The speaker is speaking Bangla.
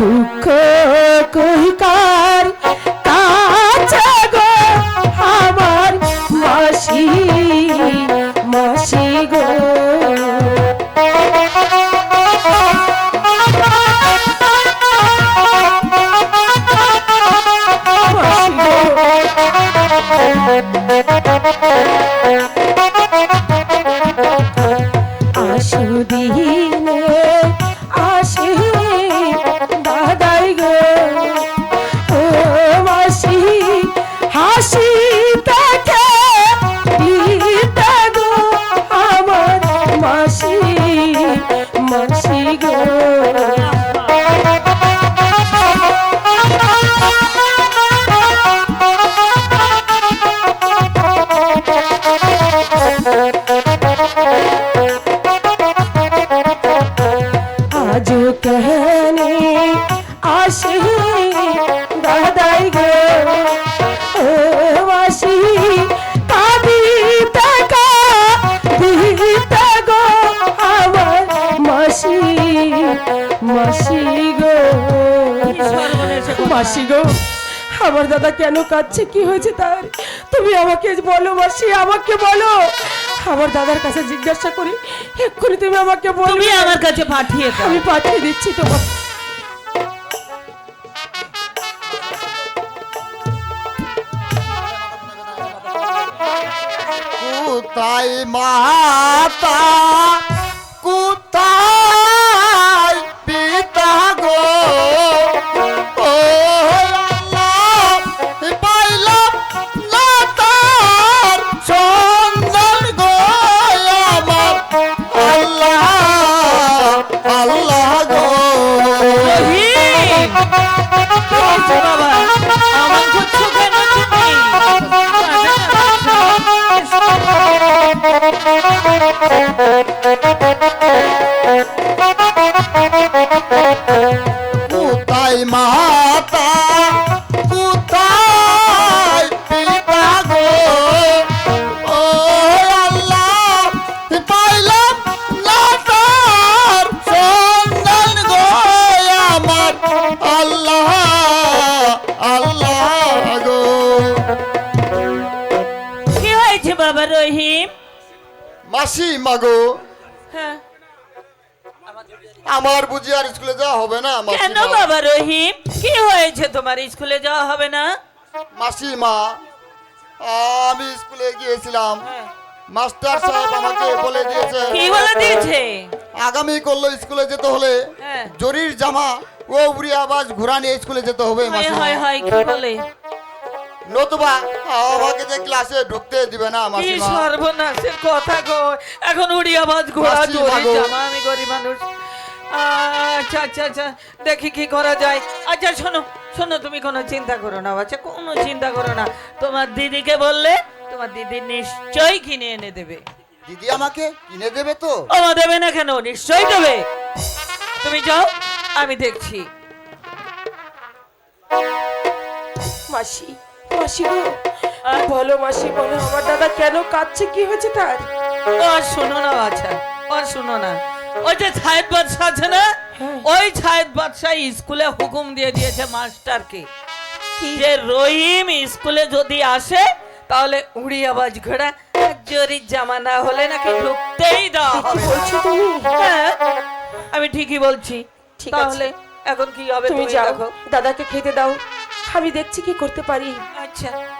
দুঃখ কহিকার কাছে গো আমার মাসি মাসি গো? আসু গো আমার মাসি মাসি গো? মাসি গো আমার দাদা কেন কাঁদছে? কি হয়েছে তার? তুমি আমাকে বলো মাসি আমাকে বলো। আমার দাদার কাছে জিজ্ঞাসা করি এক্ষুনি তুমি আমাকে বলো। বলবে আমার কাছে পাঠিয়ে আমি পাঠিয়ে দিচ্ছি তোমার কোথায় মাতা? কোথায় পিতা গো? ও আল্লাহ পাইলাম না কোথায় মাতা? কোথায় পিতা গো? ও আল্লাহ, পাইলাম না তার সন্ধান গো আমার। আল্লাহ আল্লাহ গো। কি হয়েছে বাবা রহিম? মাসি মাগো। হ্যাঁ। আমার বুঝি আর স্কুলে যাওয়া হবে না মাসি কেন মা। বাবা রহিম? কি হয়েছে তোমার? স্কুলে যাওয়া হবে না? মাসিমা আমি স্কুলে গিয়েছিলাম। হ্যাঁ। মাস্টার সাহেব আমাকে বলে দিয়েছে কি বলে দিয়েছে? আগামী করল স্কুলে যেতে হলে হ্যাঁ। জরির জামা ও উড়ি আবাজ ঘুরা নিয়ে স্কুলে যেতে হবে হয় হয় কি বলে? নতুবা আমাকে যে ক্লাসে ঢুকতে দিবে না কি মাসিমা সর্বনাশের কথা গো। এখন উড়ি আওয়াজ ঘোড়া চুরি জামা আমি গরিব মানুষ। আচ্ছা আচ্ছা আচ্ছা দেখি কি করা যায়। আচ্ছা শোনো শোনো তুমি কোনো চিন্তা করো না বাচ্চা কোনো চিন্তা করো না। তোমার দিদিকে বললে তোমার দিদি নিশ্চয়ই কিনে এনে দেবে। দিদি আমাকে কিনে দেবে তো? ও দেবে না কেন? নিশ্চয়ই দেবে। তুমি যাও আমি দেখছি। মাসি মাসি। গো বলো মাসি বলো আমার দাদা কেন কাঁদছে? কি হয়েছে তার? আর শোনো না বাচ্চা ও আর শোনো না। ওই যে ছায়েদ বাদশাহ আছে না? হ্যাঁ। ওই ছায়েদ বাদশাহ স্কুলে হুকুম দিয়ে দিয়েছে মাস্টারকে যে রহিম স্কুলে যদি আসে তাহলে উড়ি আওয়াজ ঘোড়া জরির জামা না হলে নাকি ঢুকতেই। বলছো তুমি। হ্যাঁ, আমি ঠিকই বলছি। তাহলে এখন কি হবে তুমি যাও। দাদাকে খেতে দাও। আমি দেখছি কি করতে পারি। আচ্ছা